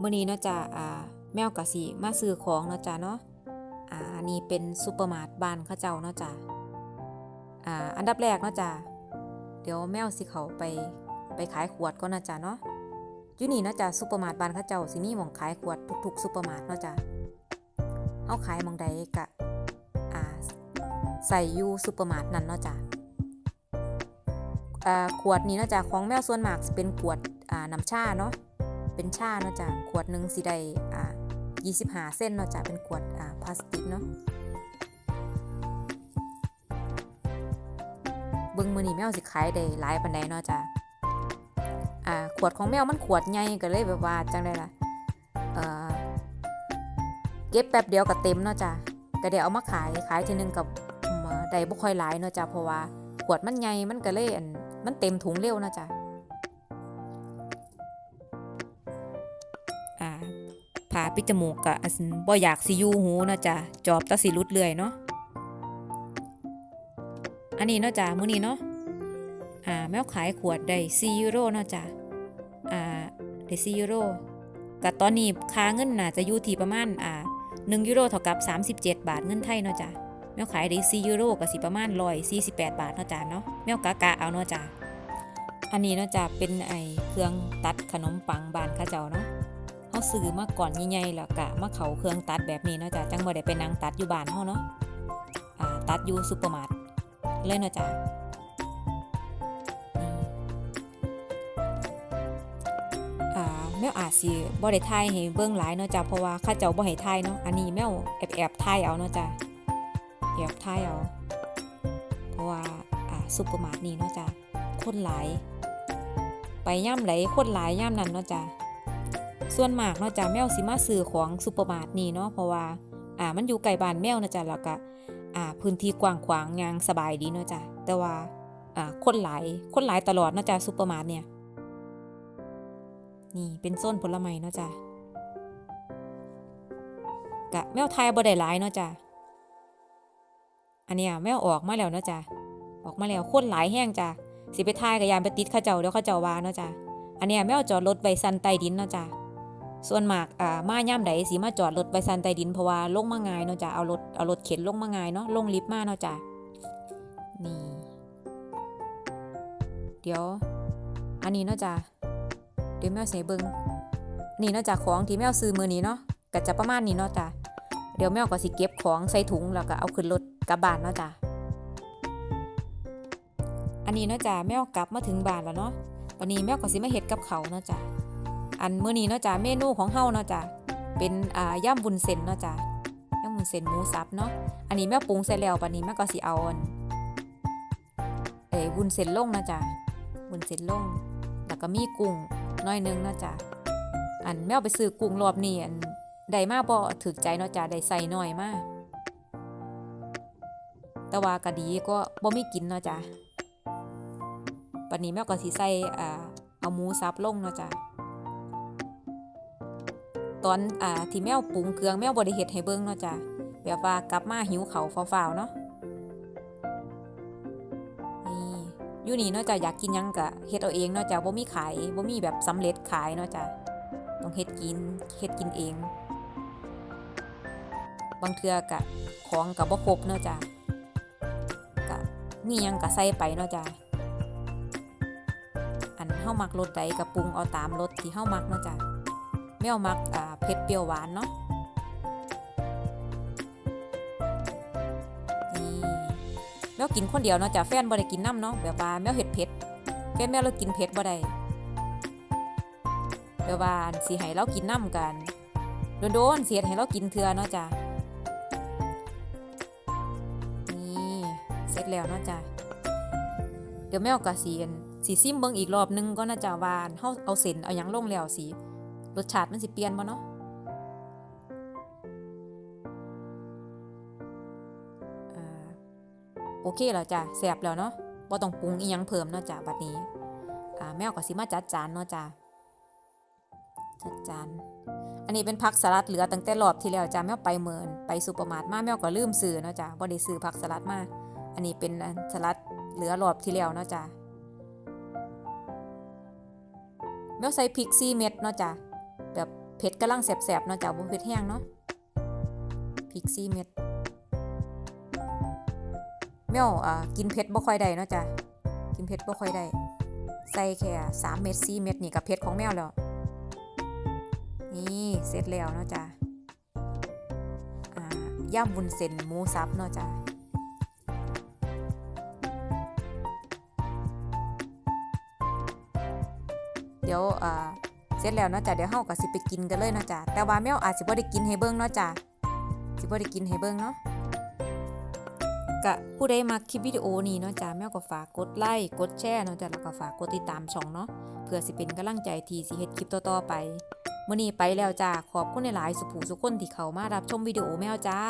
มื้อนี้เนาะจ้ะอ่าแมวกะสิมาซื้อของเนาะจ้ะเนาะอ่าอันนี้เป็นซุปเปอร์มาร์ทบ้านเขาเจ้าเนาะจ้ะอ่าอันดับแรกเนาะจ้ะเดี๋ยวแมวสิเขาไปไปขายขวดก่อนนะจ้ะเนาะอยู่นี่เนาะจ้ะซุปเปอร์มาร์ทบ้านเขาเจ้าสิมีหม่องขายขวดทุกๆซุปเปอร์มาร์ทเนาะจ้ะเฮาขายหม่องใดกะอ่าใส่อยู่ซุปเปอร์มาร์ทนั่นเนาะจ้ะอ่าขวดนี้เนาะจ้ะของแมวส่วนมากเป็นขวดอ่าน้ำชาเนาะ เป็นชาเนาะจ้ะขวดหนึ่งสิได้อ่า25เส้นเนาะจ้ะเป็นขวดอ่าพลาสติกเนาะเบิ่งมื้อนี้แมวสิขายได้หลายปานใดเนาะจ้ะอ่าขวดของแมวมันขวดใหญ่ก็เลยแบบว่าจังได๋ล่ะเอ่อเก็บแป๊บเดียวก็เต็มเนาะจ้ะก็เดี๋ยวเอามาขายขายทีนึงกับได้บ่ค่อยหลายเนาะจ้ะเพราะว่าขวดมันใหญ่มันก็เลยอันมันเต็มถุงเร็วเนาะจ้ะ ผ่าปิดจมูกกะอันบ่อยากสิยูหูเนาะจ้ะจอบตะสิรุดเลื่อยเนาะอันนี้เนาะจ้ะมื้อนี้เนาะอ่าแมวขายขวดได้4ยูโรเนาะจ้ะอ่าได้4ยูโรก็ตอนนี้ค่าเงินน่าจะอยู่ที่ประมาณอ่า1ยูโรเท่ากับ 37 บาทเงินไทยเนาะจ้ะแมวขายได้4ยูโรก็สิประมาณ148 บาทเนาะจ้ะเนาะแมวกะกะเอาเนาะจ้ะอันนี้เนาะจ้ะเป็นไอเครื่องตัดขนมปังบานเขาเจ้าเนาะ เขาซื้อมาก่อนใหญ่ๆแล้วกะมาเขาเครื่องตัดแบบนี้เนาะจ้ะจังบ่ได้ไปนั่งตัดอยู่บ้านเฮาเนาะอ่าตัดอยู่ซุปเปอร์มาร์ทเลยเนาะจ้ะนี่อ่าแมวอาจสิบ่ได้ถ่ายให้เบิ่งหลายเนาะจ้ะเพราะว่าข้าเจ้าบ่ให้ถ่ายเนาะอันนี้แมวแอบแอบๆถ่ายเอาเนาะจ้ะแอบถ่ายเอา เพราะว่าอ่าซุปเปอร์มาร์ทนี่เนาะจ้ะคนหลาย ไปย่ำไหลคนหลายย่ำนั้นเนาะจ้ะ ส่วนมากเนาะจ้ะแมวสิมาซื้อของซุปเปอร์มาร์ทนี่เนาะเพราะว่าอ่ามันอยู่ใกล้บ้านแมวนะจ้ะแล้วก็อ่าพื้นที่กว้างขวางยางสบายดีเนาะจ้ะแต่ว่าอ่าคนหลายคนหลายตลอดเนาะจ้ะซุปเปอร์มาร์ทเนี่ยนี่เป็นโซนผลไม้เนาะจ้ะกะแมวไทยบ่ได้หลายเนาะจ้ะอันเนี้ยแมวออกมาแล้วเนาะจ้ะออกมาแล้วคนหลายแห้งจ้ะสิไปทายกับยามไปติดเขาเจ้าเดี๋ยวเขาเจ้าว่าเนาะจ้ะอันเนี้ยแมวจอดรถไว้ซันใต้ดินเนาะจ้ะ ส่วนมากอ่ามาย่ำใดสีมาจอดรถไปซันใต้ดินเพราะว่าลงมาง่ายเนาะจ้ะเอารถเอารถเข็นลงมาง่ายเนาะลงลิฟต์มาเนาะจ้ะนี่เดี๋ยว อันนี้เนาะจ้ะเดี๋ยวแมวเสเบิงนี่เนาะจ้ะของที่แมวซื้อมือนี้เนาะก็จะประมาณนี้เนาะจ้ะเดี๋ยวแมวก็สิเก็บของใส่ถุงแล้วก็เอาขึ้นรถกลับบ้านเนาะจ้ะอันนี้เนาะจ้ะแมวกลับมาถึงบ้านแล้วเนาะวันนี้แมวก็สิมาเฮ็ดกับเขาเนาะจ้ะ อันมื้อนี้เนาะจ้ะเมนูของเฮาเนาะจ้ะเป็นอ่าย่ำบุญเส้นเนาะจ้ะย่ำบุญเส้นหมูสับเนาะอันนี้แม่ปรุงเสร็จแล้วปันนี้แม่ก็สิเอาอันเอ้ยบุญเส้นลงเนาะจ้ะบุญเส้นลงแล้วก็มีกุ้งน้อยนึงเนาะจ้ะอันแม่เอาไปซื้อกุ้งรอบนี้อันได้มาบ่ถึกใจเนาะจ้ะได้ใส่น้อยมากแต่ว่าก็ดีก็บ่มีกินเนาะจ้ะปันนี้แม่ก็สิใส่อ่าเอาหมูสับลงเนาะจ้ะ ตอนอ่าที่แมวปรุงเครื่องแมวบริเฮ็ดให้เบิ่งเนาะจ้ะแบบว่ากลับมาหิวเขาวฟ้าวๆเนาะนี่อยู่นี่เนาะจ้ะอยากกินยังก็เฮ็ดเอาเองเนาะจ้ะบ่มีขายบ่มีแบบสำเร็จขายเนาะจ้ะต้องเฮ็ดกินเฮ็ดกินเอง บางเทื่อก็ของก็บ่ครบเนาะจ้ะก็มียังก็ใส่ไปเนาะจ้ะอันเฮามักรสใดก็ปรุงเอาตามรสที่เฮามักเนาะจ้ะ แมวมักอ่าเผ็ดเปรี้ยวหวานเนาะนี่แมวกินคนเดียวเนาะจ้ะแฟนบ่ได้กินน้ำเนาะแบบว่าแมวเห็ดเผ็ดแฟนแมวเรากินเผ็ดบ่ได้แบบว่าสิให้เรากินน้ำกันโดนๆเสียให้เรากินเทื่อเนาะจ้ะนี่เสร็จแล้วเนาะจ้ะเดี๋ยวแมวก็สิอันสิซิมเบิ่งอีกรอบหนึงก็น่าจะวานเฮาเอาเส้นเอายังลงแล้วสิ รสชาติมันสิเปลี่ยนบ่เนาะโอเคแล้วจ้ะแซ่บแล้วเนาะบ่ต้องปรุงอีหยังเพิ่มเนาะจ้ะบัดนี้อ่าแมวก็สิมาจัดจานเนาะจ้ะจัดจานอันนี้เป็นผักสลัดเหลือตั้งแต่รอบที่แล้วจ้ะแมวไปเมินไปซูเปอร์มาร์ทมาแมวก็ลืมซื้อเนาะจ้ะบ่ได้ซื้อผักสลัดมาอันนี้เป็นสลัดเหลือรอบที่แล้วเนาะจ้ะแมวใส่พริก4เม็ดเนาะจ้ะ เผ็ดกำลังแสบๆเนาะจ้ะบ่เผ็ดแห้งเนาะพริก4เม็ดแมวอ่ากินเผ็ดบ่ค่อยได้เนาะจ้ะกินเผ็ดบ่ค่อยได้ใส่แค่3เม็ด4เม็ดนี่ก็เผ็ดของแมวแล้วนี่เสร็จแล้วเนาะจ้ะอ่าย่ำวุ้นเส้นหมูสับเนาะจ้ะเดี๋ยวอ่า เสร็จแล้วเนาะจ้ะเดี๋ยวเฮาก็สิไปกินกันเลยเนาะจ้ะแต่ว่าแมวอาจสิบ่ได้กินให้เบิ่งเนาะจ้ะสิบ่ได้กินให้เบิ่งเนาะก็ผู้ใดมักคลิปวิดีโอนี้เนาะจ้ะแมวก็ฝากกดไลค์กดแชร์เนาะจ้ะแล้วก็ฝากกดติดตามช่องเนาะเพื่อสิเป็นกำลังใจที่สิเฮ็ดคลิปต่อๆไปมื้อนี้ไปแล้วจ้าขอบคุณหลายๆสุภูสุคนที่เข้ามารับชมวิดีโอแมวจ้า